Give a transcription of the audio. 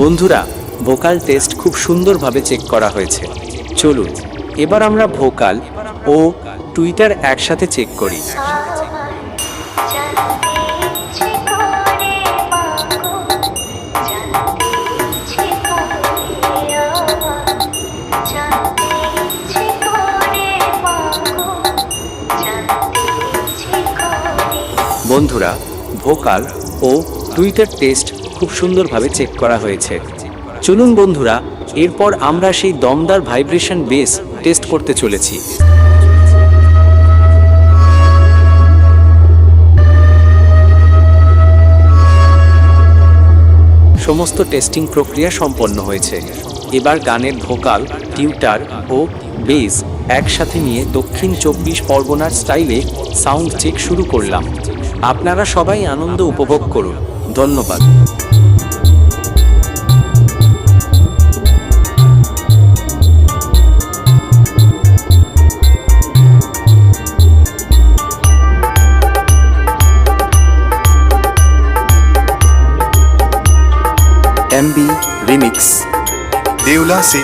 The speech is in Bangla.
বন্ধুরা ভোকাল টেস্ট খুব সুন্দরভাবে চেক করা হয়েছে। চলুন, এবার আমরা ভোকাল ও টুইটার একসাথে চেক করি। বন্ধুরা ভোকাল ও টুইটার টেস্ট খুব সুন্দরভাবে চেক করা হয়েছে। চলুন বন্ধুরা, এরপর আমরা সেই দমদার ভাইব্রেশন বেস টেস্ট করতে চলেছি। সমস্ত টেস্টিং প্রক্রিয়া সম্পন্ন হয়েছে। এবার গানের ভোকাল, টিউটার ও বেস একসাথে নিয়ে দক্ষিণ চব্বিশ পরগনার স্টাইলে সাউন্ড চেক শুরু করলাম। আপনারা সবাই আনন্দ উপভোগ করুন। ধন্যবাদ। এমবি রিমিক্স দেউলা সে